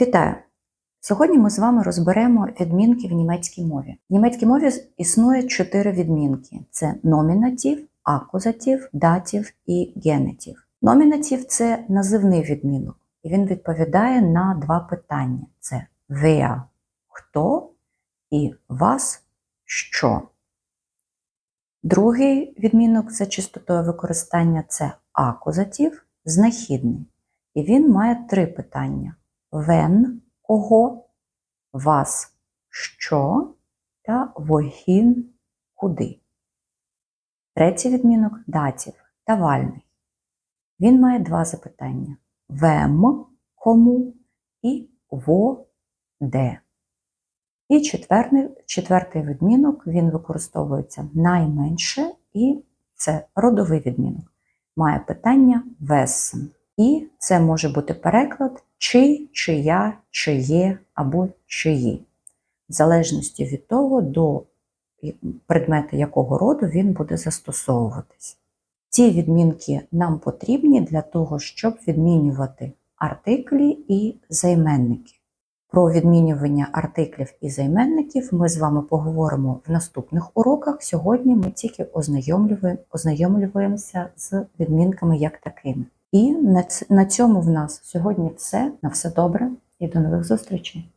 Вітаю! Сьогодні ми з вами розберемо відмінки в німецькій мові. В німецькій мові існує чотири відмінки: це номінатив, акузатив, датив і генетив. Номінатив це називний відмінок, і він відповідає на два питання: це wer – хто і was – що. Другий відмінок за чистотою використання це акузатив, знахідний. І він має три питання: when – кого, was – що та wohin – куди. Третій відмінок датів давальний. Він має два запитання: wem – кому і wo – де. І четвертий, четвертий відмінок він використовується найменше, і це родовий відмінок. Має питання весен. І це може бути переклад чи, чия, чиє або чиї, в залежності від того, до предмета якого роду він буде застосовуватись. Ці відмінки нам потрібні для того, щоб відмінювати артиклі і займенники. Про відмінювання артиклів і займенників ми з вами поговоримо в наступних уроках. Сьогодні ми тільки ознайомлюємо- ознайомлюємося з відмінками як такими. І на цьому в нас сьогодні все. На все добре і до нових зустрічей!